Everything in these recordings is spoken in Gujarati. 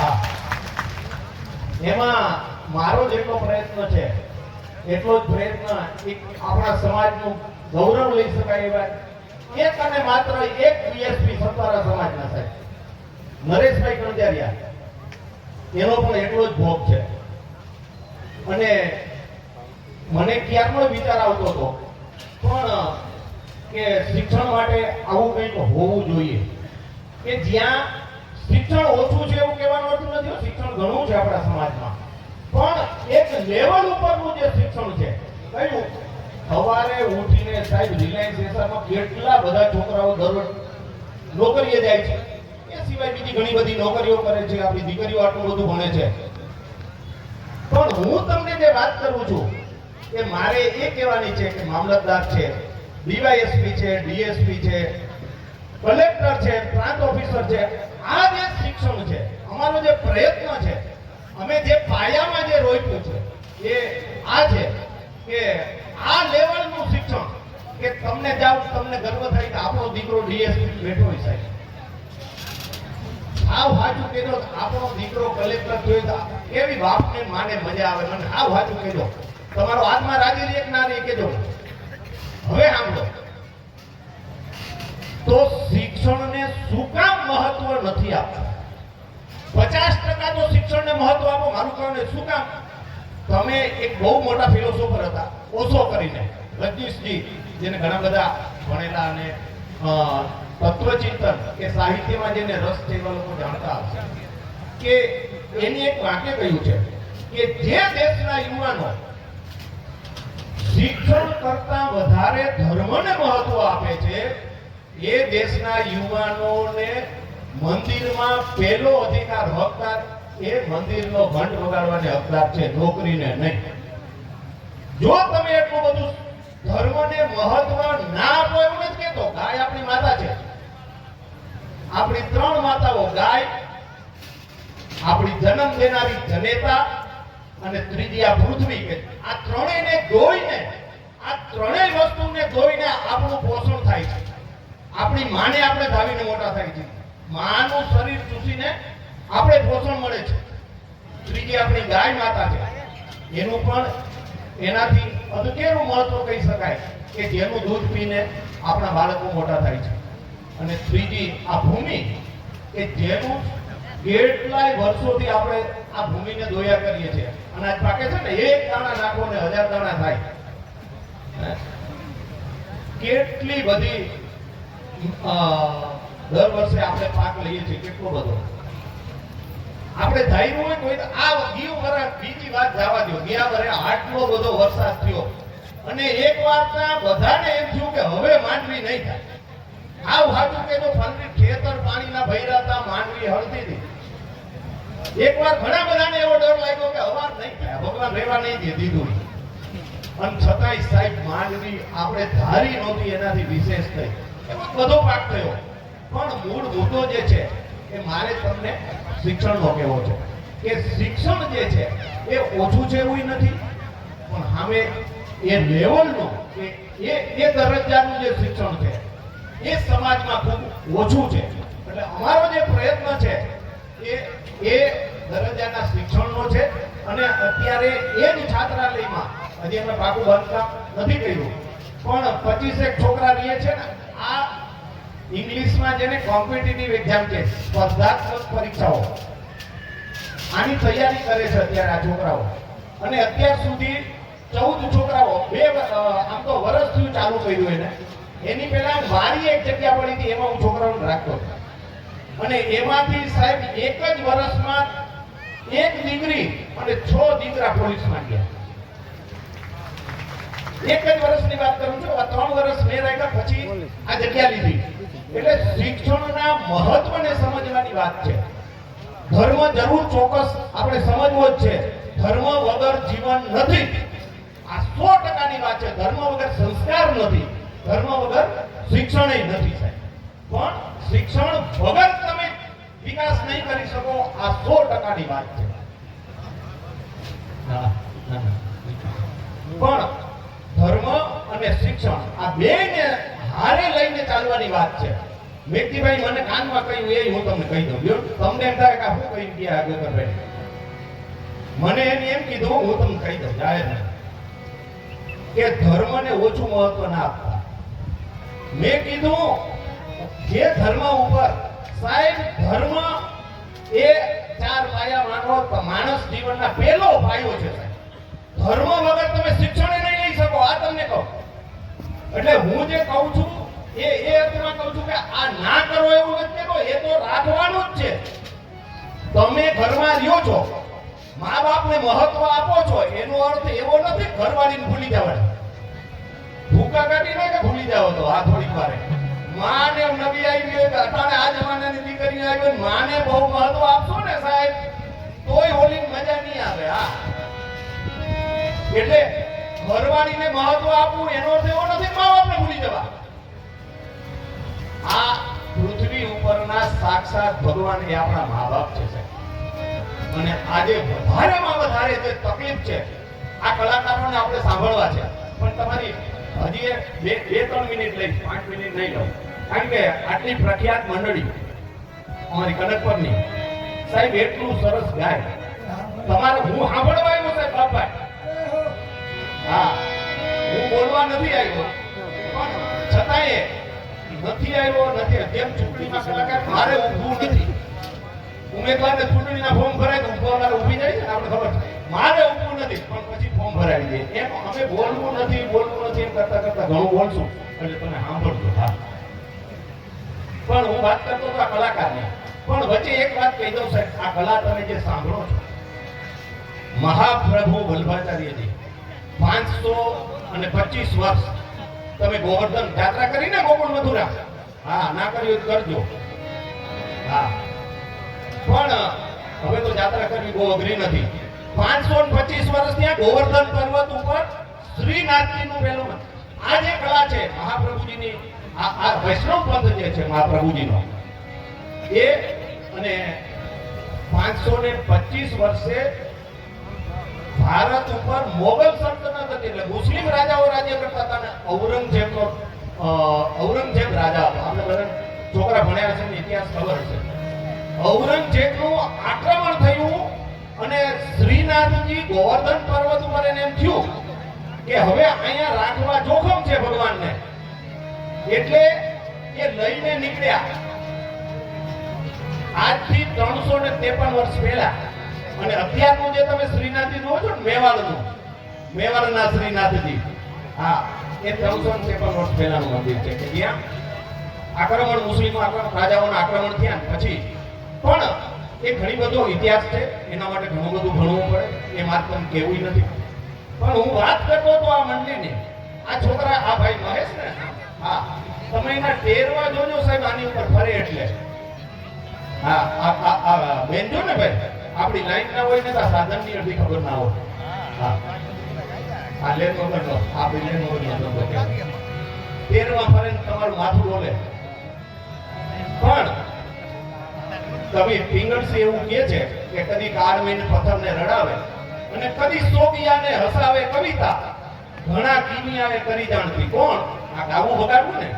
હા. એમાં મારો જેટલો પ્રયત્ન છે, એટલો જ પ્રયત્ન એક આપણા સમાજનું ગૌરવ લઈ શકાય એવા. એક અને માત્ર એક બીએસપી સત્તારા સમાજના સાહેબ. નરેશભાઈ કણજારિયા, એનો પણ એટલો જ ભોગ છે. અને મને ક્યારનો વિચાર આવતો હતો, પણ કે શિક્ષણ માટે આવું કંઈક હોવું જોઈએ. કે જ્યાં શિક્ષણ ઓછું છે એવું કહેવાનો અર્થ નથી, શિક્ષણ ઘણું છે આપણા સમાજમાં. પણ એક લેવલ ઉપરનું જે શિક્ષણ છે, કયું? સવારે ઉઠીને સાહેબ રિલાયન્સ કેટલા બધા છોકરાઓ દરરોજ નોકરીએ જાય છે. સિવાય બીજી ઘણી બધી નોકરીઓ કરે છે, આપણી દીકરીઓ આટલું બધું ભણે છે. પણ હું તમને જે વાત કરું છું, કે મારે એ કહેવાની છે કે મામલતદાર છે, ડીવાયએસપી છે, ડીએસપી છે, કલેક્ટર છે, પ્રાંત ઓફિસર છે, આ જે શિક્ષણ છે, અમારો જે પ્રયત્ન છે, અમે જે પાયામાં જે રોપ્યું છે, એ આ છે કે આ લેવલનું શિક્ષણ, કે તમને જાઓ, તમને ગર્વ થાય કે આપણો દીકરો ડીએસપી બેઠો હોય સાહેબ. આવ હાચું કહેજો આપણો દીકરો કલેક્ટર જોઈ તો કેવી બાપને માને મજા આવે મને આવ હાચું કહેજો તમારો હાથમાં રાજી રહી કે ના રહી કહેજો હવે સાંભળો. તો શિક્ષણને શું કામ મહત્વ નથી આપતા? પચાસ ટકા તો શિક્ષણને મહત્વ આપો, મારું કારણ શું કામ? તમે એક બહુ મોટા ફિલોસોફર હતા, ઓછો કરીને, રજનીશજી, જેને ઘણા બધા ભણેલા અને તત્વચિંતન કે સાહિત્યમાં જેને રસ છે એવા લોકો જાણતા હશે. કે એની એક વાક્ય કહ્યું છે કે જે દેશના યુવાનો શિક્ષણ કરતા વધારે ધર્મને મહત્વ આપે છે, એ દેશના યુવાનોને મંદિરમાં પહેલો અધિકાર હકદાર, એ મંદિરનો ઘંટ વગાડવાને હકદાર છે, નોકરીને નહીં. જો તમે એટલું બધું ધર્મને મહત્વ ના આપો એવું નથી કેતો ગાય આપણી માતા છે. આપણી ત્રણ માતાઓ ગાય, આપણી જન્મ દેનારી જનેતા અને ત્રીજી આ પૃથ્વી કે આ ત્રણેયને જોઈને, આ ત્રણેય વસ્તુને જોઈને આપણું પોષણ થાય છે. આપણી માને આપણે ધાવીને મોટા થાય છે. માનું શરીર ચૂસીને આપણે પોષણ મળે છે. ત્રીજી આપણી ગાય માતા છે. એનું પણ એનાથી અધકેરું મહત્વ કહી શકાય કે જેનું દૂધ પીને આપણા બાળકો મોટા થાય છે. અને ત્રીજી, આ ભૂમિ કે જેનું કેટલાય વર્ષોથી આપણે આ ભૂમિને દોયા કરીએ છીએ. અનાજ પાકે છે ને, એક દાણા નાખો ને હજાર દાણા થાય. કેટલી બધી દર વર્ષે આપણે પાક લઈએ છીએ, કેટલો બધો. આપણે ધાર્યું હોય કોઈ આ ગીવ વરા બીજી વાત જવા દો ગયા વરે આટલો બધો વરસાદ થયો. અને એક વાર ત્યાં બધાને એમ થયું કે હવે માંડવી નહીં થાય. આવ હાચું કે જો ફલની ખેતર પાણીના ભર્યા હતા, માંડવી હળતી હતી. એકવાર ઘણા બધાને એવો ડર લાગ્યો કે અવાર નહીં થાય. ભગવાન રહેવા નહીં દે, દીધું અને છતાંય સાહેબ, માંડવી આપણે ધારી નહોતી એનાથી વિશેષ થઈ એમાં બધો પાક થયો. પણ મૂળ મુદ્દો જે છે એ મારે તમને શિક્ષણનો કહેવો છે. કે શિક્ષણ જે છે, એ ઓછું છે એવું નથી. પણ હવે એ લેવલનું એ એ દરજ્જાનું જે શિક્ષણ છે, એ સમાજમાં ખૂબ ઓછું છે. એટલે અમારો જે પ્રયત્ન છે, એ એ દરજ્જાના શિક્ષણનો છે. અને અત્યારે એ જ છાત્રાલયમાં, હજી અમે પાકું બાંધકામ નથી કર્યું. પણ પચીસેક છોકરા રહીએ છે ને, આ ઇંગ્લિશમાં જેને કોમ્પિટિટિવ એક્ઝામ છે, સ્પર્ધાત્મક પરીક્ષાઓ. આની તૈયારી કરે છે અત્યારે આ છોકરાઓ. અને અત્યાર સુધી ચૌદ છોકરાઓ, બે આમ તો વર્ષ થયું ચાલુ કર્યું એને. એની પહેલા મારી એક જગ્યા પડી હતી, એમાં હું છોકરાઓને રાખતો. અને એમાંથી સાહેબ એક જ વર્ષમાં એક દીકરી અને છ દીકરા પોલીસમાં ગયા. એક જ વર્ષની વાત કરું છું, આ ત્રણ વર્ષ મેં રાખ્યા, પછી આ જગ્યા લીધી. એટલે શિક્ષણના મહત્વને સમજવાની વાત છે. ધર્મ જરૂર ચોક્કસ આપણે સમજવો જ છે. ધર્મ વગર જીવન નથી. આ સો ટકાની વાત છે. ધર્મ વગર સંસ્કાર નથી. ધર્મ વગર શિક્ષણ નથી, સાહેબ. પણ શિક્ષણ વગર તમે વિકાસ નહીં કરી શકો, આ સો ટકાની વાત છે. પણ ધર્મ અને શિક્ષણ આ બે ને હારે લઈને ચાલવાની વાત છે. વ્યક્તિભાઈ મને કાનમાં કહ્યું, એ હું તમને કહી દઉં. જો તમને એમ થાય કે શું કહી ગયા આગળ ભાઈ મને એને એમ કીધું, હું તમને કહી દઉં, જાહેર કે ધર્મને ઓછું મહત્વ ના આપતા. મેં કીધું, જે ધર્મ ઉપર, સાહેબ, ધર્મ એ ચાર પાયા માનો તો માણસ જીવનના પહેલો પાયો છે ધર્મ વગર તમે શિક્ષણ નહીં લઈ શકો, આ તમને કહું. એટલે હું જે કહું છું, એ એ અર્થમાં કહું છું કે આ ના કરો એવું નથી કહેતો એ તો રાખવાનું જ છે. તમે ઘરમાં રહ્યો છો, મા બાપને મહત્વ આપો છો, એનો અર્થ એવો નથી ઘરવાળીને ભૂલી જવાનો ભૂકા કાઢી ના કે ભૂલી જાવ તો, આ થોડીક વારે. માને નવી આવી ગઈ અટાણે આ જમાનાની દીકરી આવી માને બહુ મહત્વ આપશો ને સાહેબ? તોય હોલી મજા નહીં આવે, હા. એટલે ઘરવાળીને મહત્વ આપવું, એનો અર્થ એવો નથી મા બાપને ભૂલી જવા. આ પૃથ્વી ઉપરના સાક્ષાત ભગવાન એ આપણા મા બાપ છે અને આજે વધારેમાં વધારે જે તકલીફ છે, આ કલાકારોને આપણે સાંભળવા છે. પણ તમારી હજી બે બે, ત્રણ મિનિટ લઈ, પાંચ મિનિટ નહીં લઉં. કારણ કે આટલી પ્રખ્યાત મંડળી અમારી કનકપરની, સાહેબ, એટલું સરસ ગાય. તમારે હું સાંભળવા આવ્યો, સાહેબ બાપભાઈ હા. હું બોલવા નથી આવ્યો. પણ છતાંય નથી આવ્યો, નથી જેમ ચૂંટણીમાં કલાકાર મારે ઊભું નથી. ઉમેદવારને ચૂંટણીના ફોર્મ ભરાય તો ઉમેદવાર ઊભી જાય ને આપણે ખબર મારે ઊભું નથી, પણ પછી ફોર્મ ભરાવી દે એમ અમે બોલવું નથી બોલવું નથી, એમ કરતા કરતા ઘણું બોલશું. એટલે તમે સાંભળજો, હા. પણ હું વાત કરતો હતો આ કલાકારની. પણ વચ્ચે એક વાત કહી દઉં સાહેબ. આ કલા તમે જે સાંભળો છો, મહાપ્રભુ વલ્ભાચાર્યજી પાંચસો અને પચીસ વર્ષ. તમે ગોવર્ધન યાત્રા કરીને ગોકુળ મથુરા? હા, ના કર્યું કરજો. હા. પણ હવે તો યાત્રા કરવી બહુ અઘરી નથી. પાંચસો ને પચીસ વર્ષ ત્યાં ગોવર્ધન પર્વત ઉપર શ્રીનાથજીનું પહેલું. આ જે કળા છે, મહાપ્રભુજીની આ વૈષ્ણવ પંથ જે છે, મહાપ્રભુજીનો, એ અને પાંચસો ને પચીસ વર્ષે ભારત ઉપર મોગલ સલ્તનત હતી એટલે મુસ્લિમ રાજાઓ રાજ્ય કરતા હતા અને ઔરંગઝેબનો અ, ઔરંગઝેબ રાજા હતો. આપણે બધા છોકરા ભણ્યા છે ઇતિહાસ ખબર છે ઔરંગઝેબનું આક્રમણ થયું અને શ્રીનાથજી ગોવર્ધન પર્વત ઉપર એને એમ થયું કે હવે અહીંયા રાખવા જોખમ છે ભગવાનને. એટલે એ લઈને નીકળ્યા. આજથી ત્રણસો ને ત્રેપન વર્ષ પહેલા અને અત્યારનું જે તમે શ્રીનાથજી જુઓ છો ને, મેવાડનું, મેવાડના શ્રીનાથજી. હા, એ ત્રણસો ને ત્રેપન વર્ષ પહેલાનું મંદિર છે કે જ્યાં આક્રમણ, મુસ્લિમો રાજાઓના આક્રમણ થયા પછી. પણ એ ઘણી બધો ઇતિહાસ છે, એના માટે ઘણું બધું ભણવું પડે, એ માત્ર તમને કહેવું નથી. પણ હું વાત કરતો હતો આ મંદિરની. આ છોકરા, આ ભાઈ મહેશ ને, હા, તમે એના ટેરવા જોજો સાહેબ આની ઉપર ફરે એટલે. હા આ આ બેન જો ને ભાઈ? આપણી લાઈન ના હોય ને તો સાધનની અડધી ખબર ના હોય. હા. લેન વગર નો આ બે લેન વગર નો તેરમાં ફરે તમારું માથું બોલે. પણ તમે પિંગળસી એવું કહે છે કે કદી કાળમીને પથ્થરને રડાવે અને કદી સોગિયાને હસાવે કવિતા. ઘણા કિમિયાએ કરી જાણતી. કોણ? આ ગાવું બગાડવું ને?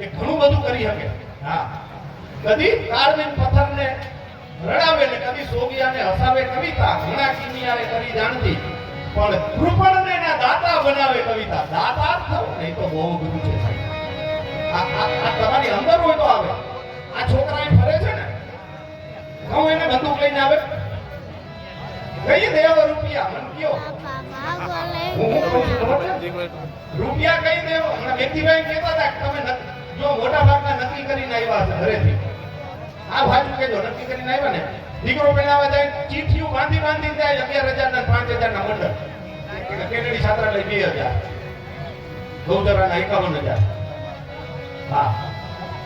એ ઘણું બધું કરી શકે. હા. કદી કાળમીન પથ્થરને રડાવે ને કવિ સોગિયાને હસાવે કવિતા ઘણા કિમિયાએ કવિ જાણતી. પણ કૃપણને ના દાતા બનાવે કવિતા. દાતા થવું, નહીં તો બહુ બધું છે આ તમારી અંદર હોય તો આવે. આ છોકરા ફરે છે ને? હું એને બંદૂક લઈને આવે. કઈ દેવ રૂપિયા? મન કયો? રૂપિયા કઈ દેવ? હમણાં વ્યક્તિભાઈ કહેતા હતા તમે જો મોટા ભાગના નક્કી કરીને આવ્યા છે ઘરેથી. આ ભાજુ કે ઢોલકી કરીને આવ્યા ને, દીકરો બનાવવા જાય, ચીઠીઓ બાંધી બાંધી જાય અગિયાર હજાર ને પાંચ હજાર ના મંડળ. કેનેડી છાત્રા લઈ બે હજાર ગૌધરા ના એકાવન હજાર. હા.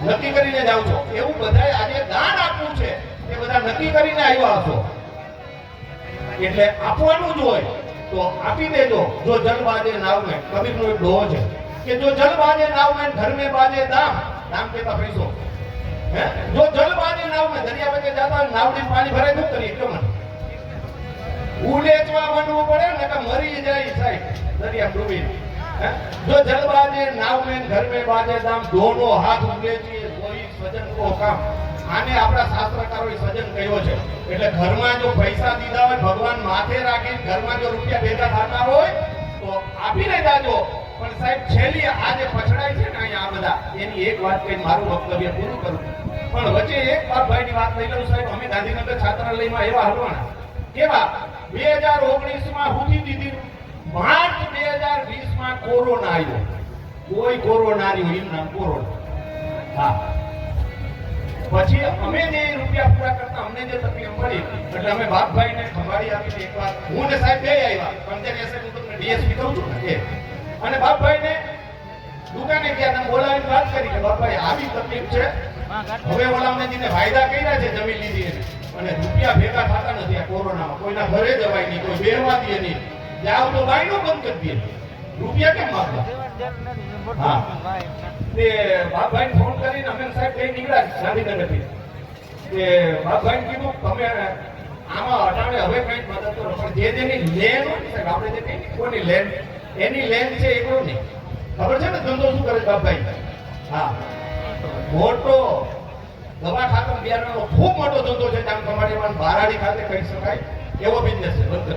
નક્કી કરીને જાવ છો. એવું બધાએ આજે દાન આપવું છે. એ બધા નક્કી કરીને આવ્યા છો એટલે આપવાનું જ હોય તો આપી દેજો. જો જલ બાજે નાવ મેં કબીરનો એક ડોહ છે કે જો જલ બાજે નાવ મેં ધર્મે બાજે દામ. દામ કેતા પૈસો હે જો જલબાની નાવ મે દરિયા વચ્ચે જાતા નાવડી પાણી ભરાય ન કરી એટલો મને. ઉલેચવા બનવું પડે ને કે મરી જાય સાહેબ. દરિયા ડૂબી જો જલ બાજે નાવ મે ઘર મે બાજે દામ દોનો હાથ ઉલેચી કોઈ સજન કો કામ. આને આપણા શાસ્ત્રકારોએ સજન કહ્યો છે. એટલે ઘરમાં જો પૈસા દીધા હોય, ભગવાન માથે રાખીને ઘરમાં જો રૂપિયા ભેગા થતા હોય, તો આપી આપીને જાજો. પણ સાહેબ, છેલ્લી આ જે પછડાય છે ને અહીંયા આ બધા. એની એક વાત કઈ મારું વક્તવ્ય પૂરું કરું? પણ વચ્ચે એક બાપભાઈની વાત લઈ લઉં, સાહેબ. અમે ગાંધીનગર છાત્રાલયમાં એવા હલવાના કેવા? બે હજાર ઓગણીસમાં હુધી દીધી. માર્ચ બે હજાર વીસમાં કોરોના આવ્યો કોઈ કોરોના આવ્યો એમ કોરોના. હા. પછી અમે જે રૂપિયા પૂરા કરતા, અમને જે તકલીફ પડી એટલે અમે બાપભાઈને ખંભાળી આપીને એકવાર હું ને સાહેબ બે આવ્યા. પંદર એસએ હું તમને ડીએસપી કહું છું ને અને બાપભાઈને દુકાને ગયા બોલાવીને વાત કરી કે બાપભાઈ આવી તકલીફ છે. હવે ઓલા જેને વાયદા કર્યા છે જમીન લીધી એને. અને રૂપિયા ભેગા થતા નથી આ કોરોનામાં. કોઈના ઘરે જવાય નહીં, કોઈ બેહવા દે નહીં. જાવ તો બાયનો બંધ કરી દે. રૂપિયા કેમ માગવા હા. તે બાપભાઈ ફોન કરીને અમે સાહેબ કઈ નીકળ્યા ગાંધીનગરથી. તે બાપભાઈ કીધું, તમે આમાં અટાણે હવે કઈ મદદ કરો. પણ જે જેની લેન હોય સાહેબ, આપણે જે કહીએ કોની લેન એની લેન છે એકલો નહીં ખબર છે ને ધંધો શું કરે બાપભાઈ હા. મોટો દવા ખાતર બિયારણનો ખૂબ મોટો ધંધો છે જામ કમાડીમાં બારાડી ખાતે કહી શકાય, એવો બિઝનેસ છે, બંધ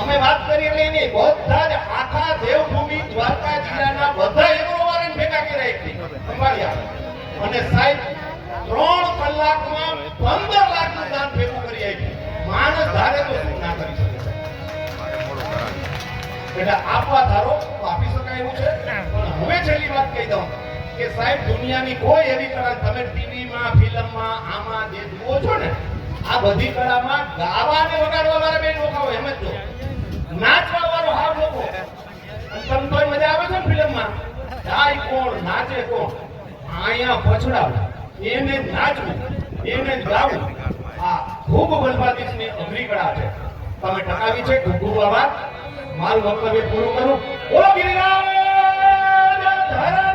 અમે વાત કરી એટલે એની બધા જ આખા દેવભૂમિ દ્વારકા જિલ્લાના બધા એગ્રોવાળાને ભેગા કર્યા એકથી. સંભાળ્યા અને સાહેબ, ત્રણ કલાકમાં પંદર લાખનું દાન ભેગું કરી આપ્યું. માણસ ધારે તો શું ના કરી શકે? એટલે આપવા ધારો, તો આપી શકાય એવું છે. પણ હવે છેલ્લી વાત કહી દઉં. કે સાહેબ, દુનિયાની કોઈ એવી કળા, તમે ટીવીમાં, ફિલ્મમાં, આમાં જે જુઓ છો ને, આ બધી કળામાં ગાવા ને વગાડવા વાળા બેન લોકો એમ જ જો. નાચવા વાળો હાવ લોકો તમને તોય મજા આવે છે ફિલ્મમાં? ગાય કોણ? નાચે કોણ? અહીંયા પછડાવું. એને નાચવું. એને ગાવું. આ ખૂબ બલબાદીશની અઘરી કળા છે. તમે ટકાવી છે, ખૂબ બાબા માલ વક્તવ્ય પૂરું કરું. ઓ ગિરિરાજ! ધરા